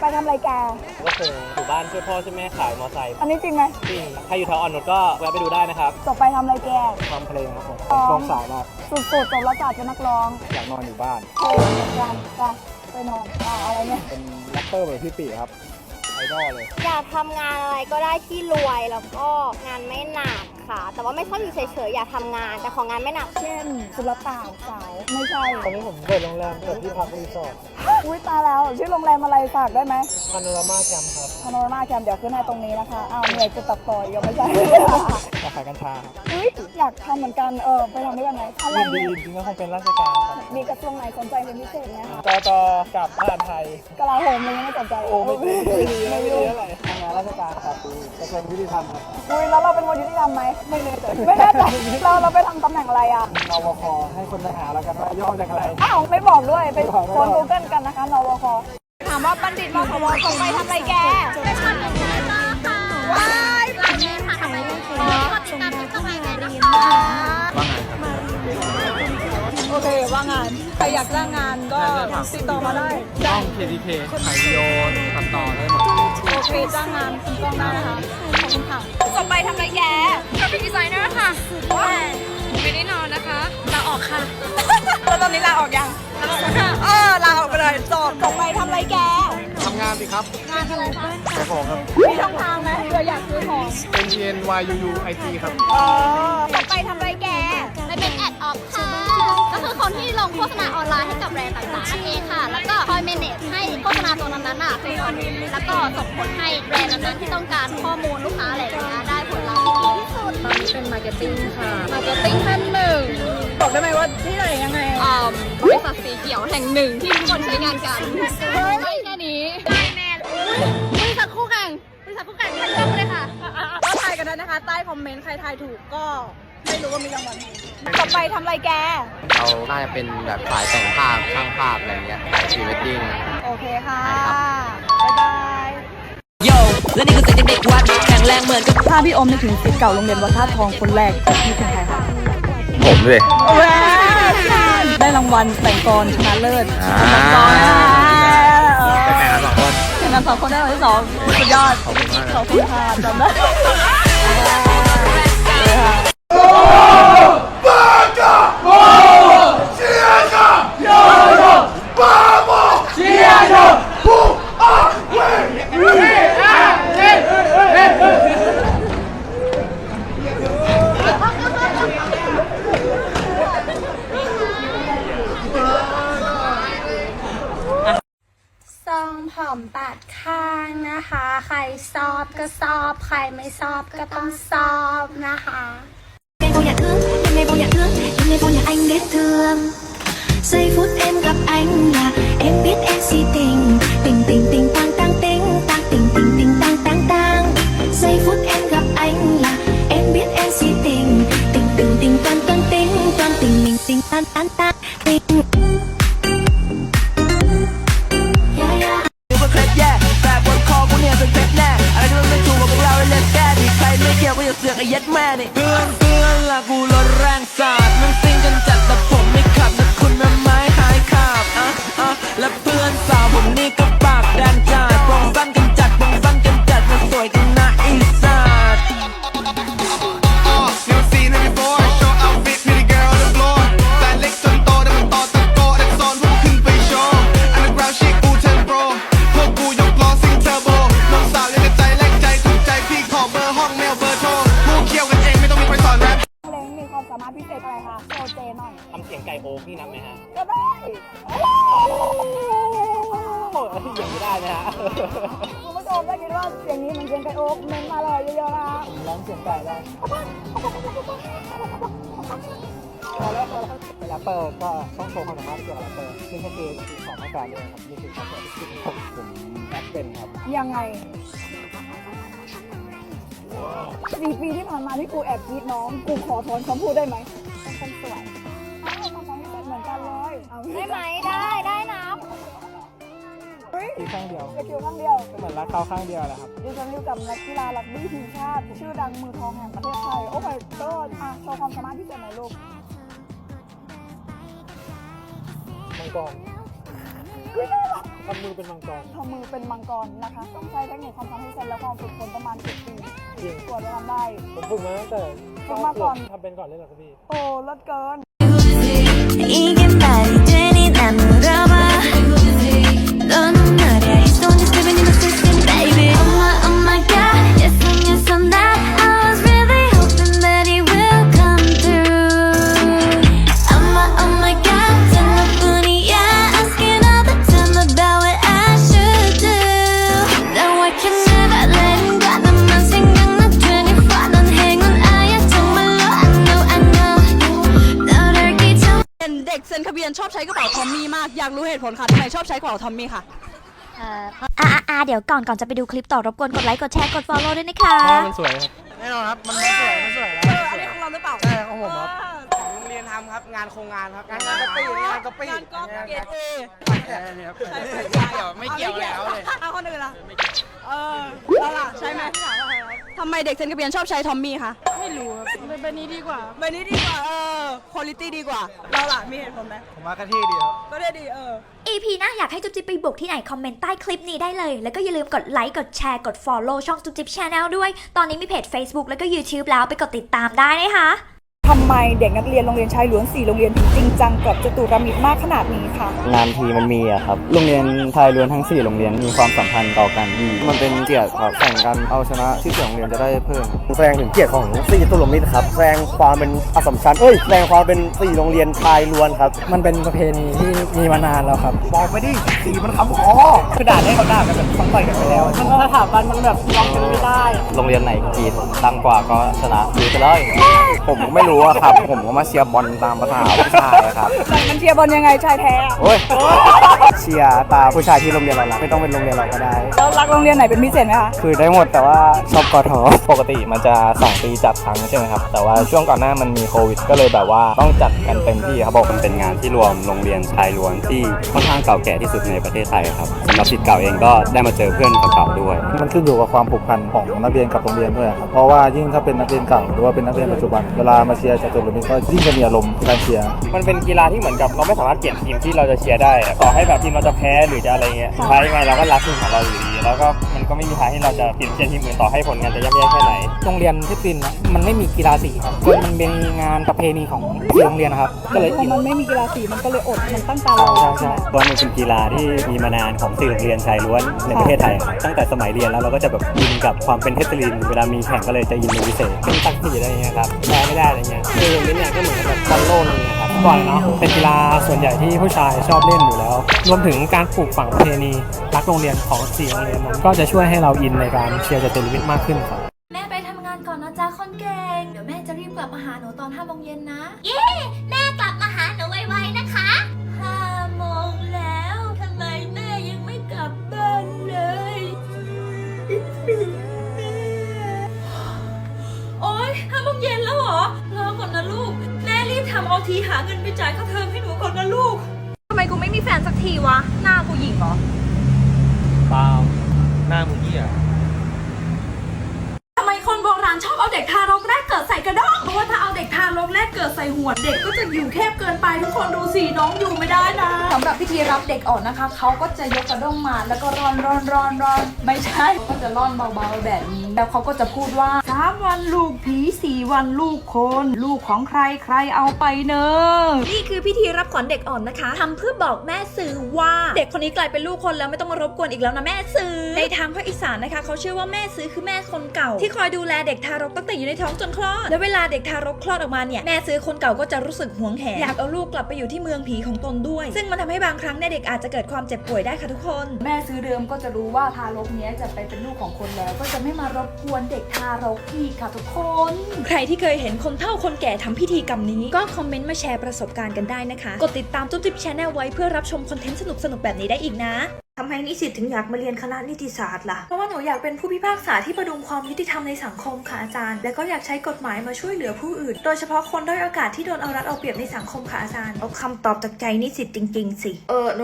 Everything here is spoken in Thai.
ไปทำอะไรแก ก็คงอยู่บ้านช่วยพ่อช่วยแม่ขายมอเตอร์ไซค์อันนี้จริงไหมจริงใครอยู่แถวอ่อนนุชก็แวะไปดูได้นะครับจบไปทำอะไรแก ทำเพลงครับผมอ๋อร้องสาวมากสุดๆจบแล้วจัดเป็นนักร้องอยากนอนอยู่บ้านเพลงเหมือนกันไปไปนอนอ่าอะไรเนี่ย เป็นแรปเปอร์แบบพี่ปีครับ ไอดอลเลย อยากทำงานอะไรก็ได้ที่รวยแล้วก็งานไม่หนักค่ะ แต่ว่าไม่ชอบอยู่เฉยๆอยากทำงานแต่ของงานไม่หนัก เช่นสุลต่านสาว ไม่ใช่ ตอนนี้ผมเปิดโรงแรมเปิดที่พักรีสอร์ท อุ้ยตายแล้วชื่อโรงแรมอะไรฝากได้ไหมพาโนรามาแกรมครับ พาโนรามาแคมป์เดี๋ยวขึ้นให้ตรงนี้นะคะ อ้าวเหนื่อยกูตัดต่ออีกแล้วไม่ใช่อยากขายกัญชาครับอุ้ยอยากทำเหมือนกันเออไปทำด้วยกันไหมอะไรเงินดีเนี่ยจริงๆก็คงเป็นราชการครับมีกระทรวงไหนสนใจเป็นพิเศษไหมคะกตกับมหาดไทย กลาโหมเลยงไม่สนใจโอ้ไม่ดีไม่ดีไม่ไม่รู้ดีเท่าไหร่ทำงานราชการครับดูกระทรวงยุติธรรมครับอุ้ยแล้วเราเป็นคนยุติธรรมไหมไม่แน่ใจไม่แน่ใจเราเราไปทำตำแหน่งอะไรอะนวคให้คนไปหาแล้วกันว่าย่อจากอะไร อ้าวไม่บอกด้วยไปไม่บอกไม่คบอกนกูเกิลกันนะคะนวคถามว่าบัณฑิตมขวส่งไปทำอะไรแกไปทำงานค่ะว้ายทำงานค่ะทำไมไม่ขอ งานนะคะโอเค ว่างงาน ใครอยากจ้างงานก็ติดต่อมาได้ช่อง KTK ถ่ายวิดีโอตัดต่อได้หมด โอเค จ้างงานคุณกล้องได้นะคะ ขอบคุณค่ะส่งไปทำอะไรแกเป็นดีไซเนอร์ค่ะไม่ได้นอนนะคะลาออกค่ะแล้วตอนนี้ลาออกยังลาออกแล้วค่ะ เออลาออกไปเลยจบส่งไปทำอะไรแกทำ งานสิครับ งานอะไรคะขายของครับ มีช่องทางไหมเผื่ออยากซื้อของเป็น N Y U U I T ครับเออส่งไปทำอะไรแกไม่เป็นแอดออฟค่ะ ก็คือคนที่ลงโฆษณาออนไลน์ให้กับแบรนด์ต่างๆนั่นเองค่ะ แล้วก็คอยเมเนจให้โฆษณาตัวนั้นๆน่ะคือคอนเทนต์แล้วก็ส่งผลให้แบรนด์นั้นๆที่ต้องการข้อมูลลูกค้าอะไรอย่างเงี้ยได้ผลลัพธ์ที่ดีที่สุด ตอนนี้เป็นมาร์เก็ตติ้งค่ะ มาร์เก็ตติ้งท่านหนึ่ง บอกได้ไหมว่าที่ไหนยังไงอ่าบริษัทสีเขียวแห่งหนึ่งที่ทุกคนใช้งานกัน ริษัทคู่แข่งท่านเลือกเลยค่ะ ก็ทายกันได้นะคะ ใต้คอมเมนต์ใครทายถูกก็ไม่รู้ว่ามีรางวัลไหมต่อไปทำอะไรแก เราน่าจะเป็นแบบฝ่ายแต่งภาพช่างภาพอะไรเงี้ยถ่ายพรีเวดดิ้ง โอเคค่ะใช่ครับบ๊ายบายโยและนี่คือเสียงเด็กๆวัดแข็งแรงเหมือนกับถ้าพี่อมนึกถึงศิษย์เก่าโรงเรียนวัดท่าทองคนแรกพี่เป็นใครคะผมเลยได้รางวัลแต่งกรชนะเลิศอ่า แต่งกรแต่แข่งกันสองคน แข่งกันสองคนได้รางวัลที่สองสุดยอดขอบคุณมากขอบคุณค่ะจำได้ สอบก็สอบ ใครไม่สอบก็ต้องสอบนะคะ Em không nhận thương, em này không nhận thương, em này không nhận anh biết thương Giây phút em gặp anh là em biết em si tình Tình tình tình tăng tăng tình, tăng tình tình tình tăng tăng tăng Giây phút em gặp anh là em biết em si tình Tình นะฮะคุณผู้ชมถ้าคิดว่าเสียงนี้เหมันเสียงไก่โอ๊กเมนมาเลยเยอะๆนะคะร้องเสียงไก่ได้พอแล้วพอแล้วเป็นแรปเปอร์ก็ต้องโชว์ความสามารถเกี่ยวกับแรปเปอร์ซึ่งก็คือของอาการด้วยครับนี่คือคอนเสิร์ตที่ผมผมแรปเป็นครับยังไงสี่ปีที่ผ่านมาที่กูแอบกรีดน้อง กูขอถอนคำพูดได้ไหม เฮ้ยที่ข้างเดียวจะคิวข้างเดียวก็เหมือนรักเขาข้างเดียวแหละครับดิฉันอยู่กับนักกีฬารักบี้ทีมชาติ ชื่อดังมือทองแห่งประเทศไทย โอ้ยเติร์ดอะโชว์ความสามารถพิเศษหน่อยลูกมังกรเฮ้ยน่ารักทำมือเป็นมังกรทำมือเป็นมังกรนะคะ ต้องใช้เทคนิคความทำให้เสร็จแล้วความฝึกฝนประมาณสิบปีจริงกว่าจะทำได้ผมฝึกมาตั้งแต่ฝึกมาก่อนทำเป็นก่อนเลยเหรอครับพี่โอ้ลดเกินากอยากรู้เหตุผลค่ะทำไมชอบใช้กระเป๋าทอมมี่ค่ะอ่าอ่าอ่าเดี๋ยวก่อนก่อนจะไปดูคลิปต่อรบกวนกดไลค์กดแชร์กด follow ด้วยนะคะมันสวยครับ แน่นอนครับมันสวยมันสวยแล้วเออ อันนี้ของเราหรือเปล่าใช่ของผมครับโรงเรียนทำครับ งานโครงงานครับ งานกะปิงานกะปิงานก๊อปเกรดเอแค่นี้ครับใช่ใช่ไม่เกี่ยวไม่เกี่ยวแล้วเลย เอาคนอื่นล่ะเออเราล่ะใช่ไหมทำไมเด็กเซ็นทะเบียนชอบใช้ทอมมี่คะ ไม่รู้ครับเป็นแบบนี้ดีกว่า ใบนี้ดีกว่าเออ คุณภาพดีกว่า เราล่ะมีเหตุผลไหมผมว่ากะทิดีครับ ก็ได้ดีเออ EP หน้าอยากให้จุ๊บจิ๊บไปบุกที่ไหน คอมเมนต์ใต้คลิปนี้ได้เลย แล้วก็อย่าลืมกดไลค์ กดแชร์ กด follow ช่องจุ๊บจิ๊บ Channel ด้วย ตอนนี้มีเพจ Facebook แล้วก็ YouTube แล้วไปกดติดตามได้นะคะ ทำไมเด็กนักเรียนโรงเรียนชายล้วนสี่โรงเรียนถึงจริงจังกับจตุรมิตรมากขนาดนี้ค่ะนานทีมันมีอะครับ โรงเรียนไทยล้วนทั้ง 4 โรงเรียนมีความสัมพันธ์ต่อกันดีมันเป็นเกียรติครับแข่งกันเอาชนะชื่อเสียงโรงเรียนจะได้เพิ่มแสดงถึงเกียรติของสี่ตุลมิตรครับแสดงความเป็นอสสัมชัญเอ้ยแสดงความเป็นสี่โรงเรียนชายล้วนครับ มันเป็นประเพณีที่มีมานานแล้วครับ บอกไปดิสีมันคำคอคือด่าให้เขาด่ากันแบบต้องต่อยกันไปแล้วมันสถาบันมันแบบยอมกันไม่ได้ โรงเรียนไหนกรีดดังกว่าก็ชนะดูไปเลยผมก็ไม่รู้อะครับ ผมก็มาเชียร์บอลตามภาษาผู้ชายอะครับ มันเชียร์บอลยังไงชายแท้อะ โอ้ย เชียร์ตามผู้ชายที่โรงเรียนเรารักไม่ต้องเป็นโรงเรียนเราก็ได้ แล้วรักโรงเรียนไหนเป็นพิเศษไหมคะ คือได้หมดแต่ว่าชอบกทปกติมันจะ2ปีจัดครั้งใช่ไหมครับ แต่ว่าช่วงก่อนหน้ามันมีโควิด ก็เลยแบบว่าต้องจัดกันเต็มที่ครับบอกมันเป็นงานที่รวมโรงเรียนชายล้วนที่ค่อนข้างเก่าแก่ที่สุดในประเทศไทยครับสำหรับศิษย์เก่าเองก็ได้มาเจอเพื่อนเก่าๆด้วย มันขึ้นอยู่กับความผูกพันของนักเรียนกับโรงเรียนด้วยครับ เพราะว่ายิ่งถ้าเป็นนักเรียนเก่าหรือว่าเป็นนักเรียนปัจจุบัน เวลามาเชียร์จตุรมิตรก็ยิ่งจะมีอารมณ์การเชียร์ มันเป็นกีฬาที่เหมือนกับเราไม่สามารถเปลี่ยนทีมที่เราจะเชียร์ได้อะต่อให้แบบทีมเราจะแพ้หรือจะอะไรเงี้ยสุดท้ายยังไงเราก็รักทีมของเราอยู่ดีแล้วก็มันก็ไม่มีทางที่เราจะเปลี่ยนเชียร์ทีมอื่นต่อให้ผลงานจะย่ำแย่แค่ไหน โรงเรียนที่ปินนะมันไม่มีกีฬาสีครับคือมันเป็นงานประเพณีของที่โรงเรียนนะครับ ก็เลยพออินมันไม่มีกีฬาสีมันก็เลยอดมันตั้งตารอใช่ใช่บอลมันเป็นกีฬาที่มีมานานของสี่โรงเรียนชายล้วนในประเทศไทยครับตั้งแต่สมัยเรียนแล้วเราก็จะแบบอินกับความเป็นเทสลิน เวลามีแข่งก็เลยจะอินเป็นพิเศษเป็นตักสีอะไรเงี้ยครับแพ้ไม่ได้อะไรเงี้ยคือโรงเรียนเนี่ยก็เหมือนกับ แบบบอลโลกนึงนะครับก่อนเนาะเป็นกีฬาส่วนใหญ่ที่ผู้ชายชอบเล่นอยู่แล้ว รวมถึงการปลูกฝังประเพณีรักโรงเรียนของสี่โรงเรียนนั้นก็จะช่วยให้เราอินในการเชียร์จตุรมิตรมากขึ้นครับแม่ไปทำงานก่อนนะจ๊ะคนเก่ง เดี๋ยวแม่จะรีบกลับมาหาหนูตอน5โมงเย็นนะ เย้ ทำเอาทีหาเงินไปจ่ายค่าเทอมให้หนูก่อนนะลูก ทำไมกูไม่มีแฟนสักทีวะ หน้ากูหญิงเหรอ เปล่าหน้ามึงเหี้ยทำไมคนโบราณชอบเอาเด็กทารกแรกเกิดใส่กระด้งเพราะว่าถ้าเอาเด็กทารกแรกเกิดใส่หัว เด็กก็จะอยู่แคบเกินไปทุกคนดูสิน้องอยู่ไม่ได้นะสำหรับพิธีรับเด็กออกนะคะ เขาก็จะยกกระด้งมาแล้วก็ร่อนร่อนร่อนร่อนไม่ใช่ก็จะร่อนเบาๆแบบนี้ แล้วเขาก็จะพูดว่าสามวันลูกผีสี่วันลูกคน ลูกของใครใครเอาไปเนอะนี่คือพิธีรับขวัญเด็กอ่อนนะคะทำเพื่อบอกแม่สื่อว่าเด็กคนนี้กลายเป็นลูกคนแล้วไม่ต้องมารบกวนอีกแล้วนะแม่สื่อในทางภาคอีสานนะคะเขาเชื่อว่าแม่ซื้อคือแม่คนเก่า ที่คอยดูแลเด็กทารกตั้งแต่อยู่ในท้องจนคลอดและเวลาเด็กทารกคลอดออกมาเนี่ยแม่ซื้อคนเก่าก็จะรู้สึกหวงแหนอยากเอาลูกกลับไปอยู่ที่เมืองผีของตนด้วย ซึ่งมันทำให้บางครั้งเนี่ยเด็กอาจจะเกิดความเจ็บป่วยได้ค่ะทุกคน แม่ซื้อเดิมก็จะรู้ว่าทารกเนี้ยจะไปเป็นลูกของคนแล้ว ก็จะไม่มารบกวนเด็กทารกอีกค่ะทุกคน ใครที่เคยเห็นคนเฒ่าคนแก่ทำพิธีกรรมนี้ ก็คอมเมนต์มาแชร์ประสบการณ์กันได้นะคะ กดติดตามจุ๊บจิ๊บชาแนลไว้เพื่อรับชมคอนเทนต์สนุกๆแบบนี้ได้อีกนะทำไมนิสิตถึงอยากมาเรียนคณะนิติศาสตร์ล่ะ เพราะว่าหนูอยากเป็นผู้พิพากษาที่ประดุงความยุติธรรมในสังคมค่ะอาจารย์ และก็อยากใช้กฎหมายมาช่วยเหลือผู้อื่น โดยเฉพาะคนด้อยโอกาสที่โดนเอารัดเอาเปรียบในสังคมค่ะอาจารย์ เอาคำตอบจากใจนิสิตจริง ๆ สิ เออหนู